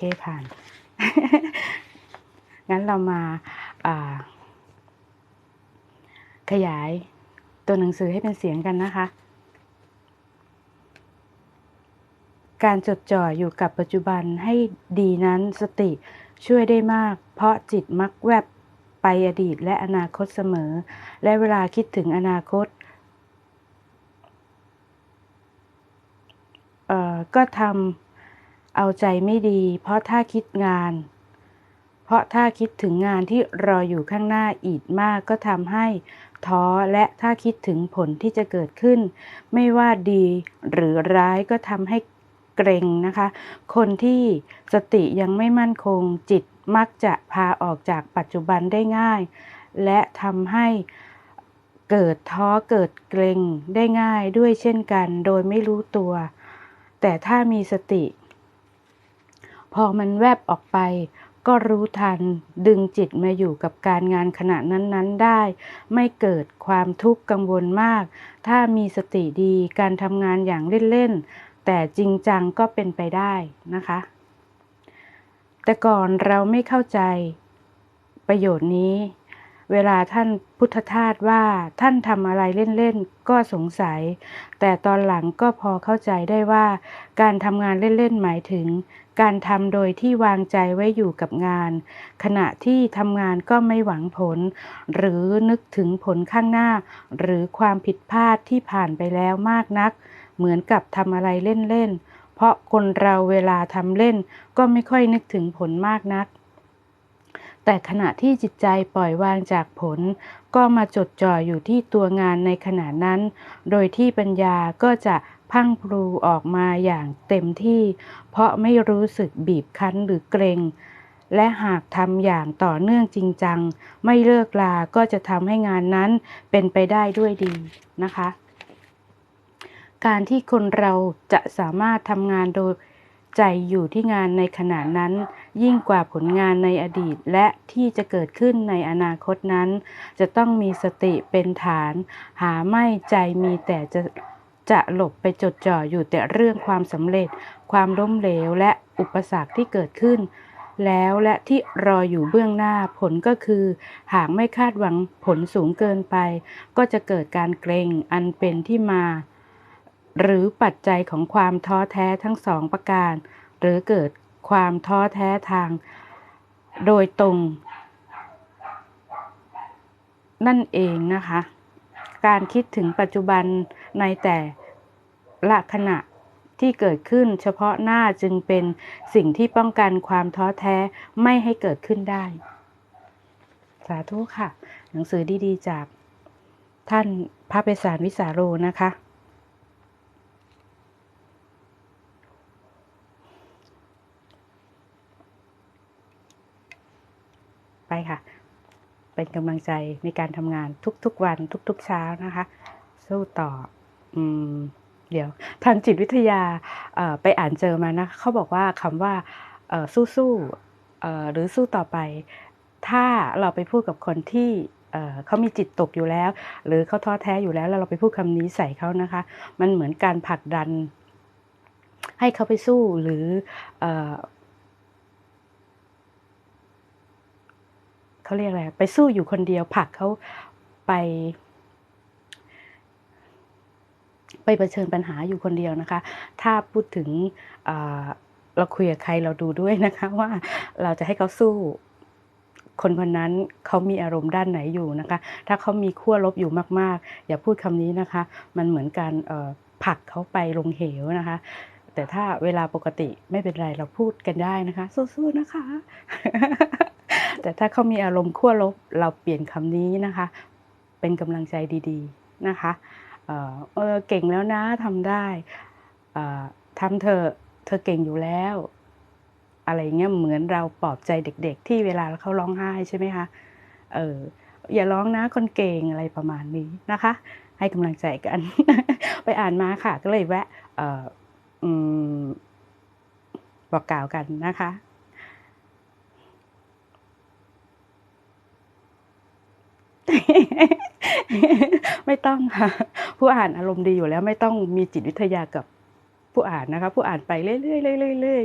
เคผ่าน งั้นเรามาาขยายตัวหนังสือให้เป็นเสียงกันนะคะ การจดจ่ออยู่กับปัจจุบันให้ดีนั้นสติช่วยได้มาก เพราะจิตมักแวบไปอดีตและอนาคตเสมอ และเวลาคิดถึงอนาคตก็ทำ เอาใจไม่ดี เพราะถ้าคิดงาน เพราะถ้าคิดถึงงานที่รออยู่ข้างหน้าอีกมากก็ทำให้ท้อและถ้าคิดถึงผลที่จะเกิดขึ้น ไม่ว่าดีหรือร้ายก็ทำให้เกรงนะคะ คนที่สติยังไม่มั่นคงจิตมักจะพาออกจากปัจจุบันได้ง่าย และทำให้เกิดท้อเกิดเกรงได้ง่ายด้วยเช่นกัน โดยไม่รู้ตัว แต่ถ้ามีสติ พอมันแวบออกไป ก็รู้ทัน ดึงจิตมาอยู่กับการงานขณะนั้น ๆ ได้ ไม่เกิดความทุกข์กังวลมาก ถ้ามีสติดีการทำงานอย่างเล่น ๆ แต่จริงจังก็เป็นไปได้นะคะ แต่ก่อนเราไม่เข้าใจประโยชน์นี้ เวลาท่านพุทธทาสว่าท่านทำอะไรเล่นๆก็สงสัย แต่ตอนหลังก็พอเข้าใจได้ว่า การทำงานเล่นๆหมายถึง การทำโดยที่วางใจไว้อยู่กับงาน ขณะที่ทำงานก็ไม่หวังผล หรือนึกถึงผลข้างหน้า หรือความผิดพลาดที่ผ่านไปแล้วมากนัก เหมือนกับทำอะไรเล่นๆเพราะคนเราเวลาทำเล่นก็ไม่ค่อยนึกถึงผลมากนัก แต่ขณะที่จิตใจปล่อยวางจากผล ก็มาจดจ่ออยู่ที่ตัวงานในขณะนั้น โดยที่ปัญญาก็จะพังพลูออกมาอย่างเต็มที่ เพราะไม่รู้สึกบีบคั้นหรือเกรง และหากทำอย่างต่อเนื่องจริงจัง ไม่เลิกลาก็จะทำให้งานนั้นเป็นไปได้ด้วยดีนะคะ การที่คนเราจะสามารถทำงานโดย ใจอยู่ที่งานในขณะนั้น ยิ่งกว่าผลงานในอดีตและที่จะเกิดขึ้นในอนาคตนั้น จะต้องมีสติเป็นฐาน หาไม่ใจมีแต่จะจะหลบไปจดจ่ออยู่แต่เรื่องความสำเร็จ ความล้มเหลวและอุปสรรคที่เกิดขึ้น แล้วและที่รออยู่เบื้องหน้าผลก็คือ หากไม่คาดหวังผลสูงเกินไป ก็จะเกิดการเกรงอันเป็นที่มา หรือปัจจัยของความท้อแท้ทั้งสองประการ หรือเกิดความท้อแท้ทาง โดยตรง นั่นเองนะคะ การคิดถึงปัจจุบันในแต่ละขณะที่เกิดขึ้นเฉพาะหน้าจึงเป็นสิ่งที่ป้องกันความท้อแท้ไม่ให้เกิดขึ้นได้ สาธุค่ะ หนังสือดีๆจากท่านพระเปสารวิสาโรนะคะ ไปค่ะ เป็นกำลังใจในการทำงานทุกๆวันทุก ๆ เช้านะคะ สู้ต่ออืมเดี๋ยว ทางจิตวิทยาไปอ่านเจอมานะเขาบอกว่าคำว่าสู้ๆหรือสู้ต่อไป ถ้าเราไปพูดกับคนที่เขามีจิตตกอยู่แล้ว หรือเขาท้อแท้อยู่แล้ว แล้วเราไปพูดคำนี้ใส่เขานะคะ มันเหมือนการผลักดันให้เขาไปสู้หรืออ เขาเรียกอะไรไปสู้อยู่คนเดียวผลักเขาไป ไปเผชิญปัญหาอยู่คนเดียวนะคะ ถ้าพูดถึงเเราคุยกับใครเราดูด้วยนะคะว่าเราจะให้เขาสู้คนคนนั้นเขามีอารมณ์ด้านไหนอยู่นะคะ ถ้าเขามีขั้วลบอยู่มาก ๆ อย่าพูดคำนี้นะคะ มันเหมือนการผลักเขาไปลงเหวนะคะ แต่ถ้าเวลาปกติไม่เป็นไรเราพูดกันได้นะคะ สู้ๆนะคะ แต่ถ้าเขามีอารมณ์ขั้วลบ เราเปลี่ยนคำนี้นะคะ เป็นกำลังใจดีๆนะคะเออเออเก่งแล้วนะทำได้ทำเธอเธอเก่งอยู่แล้ว อะไรเงี้ยเหมือนเราปลอบใจเด็ก ๆ ที่เวลาเขาร้องไห้ใช่ไหมคะเอออย่าร้องนะคนเก่งอะไรประมาณนี้นะคะ ให้กำลังใจกัน ไปอ่านมาค่ะก็เลยแวะออบอกกล่าวกันนะคะ ไม่ต้องค่ะ ผู้อ่านอารมณ์ดีอยู่แล้ว ไม่ต้องมีจิตวิทยากับผู้อ่านนะคะ ผู้อ่านไปเรื่อยๆเรื่อยๆเรื่อย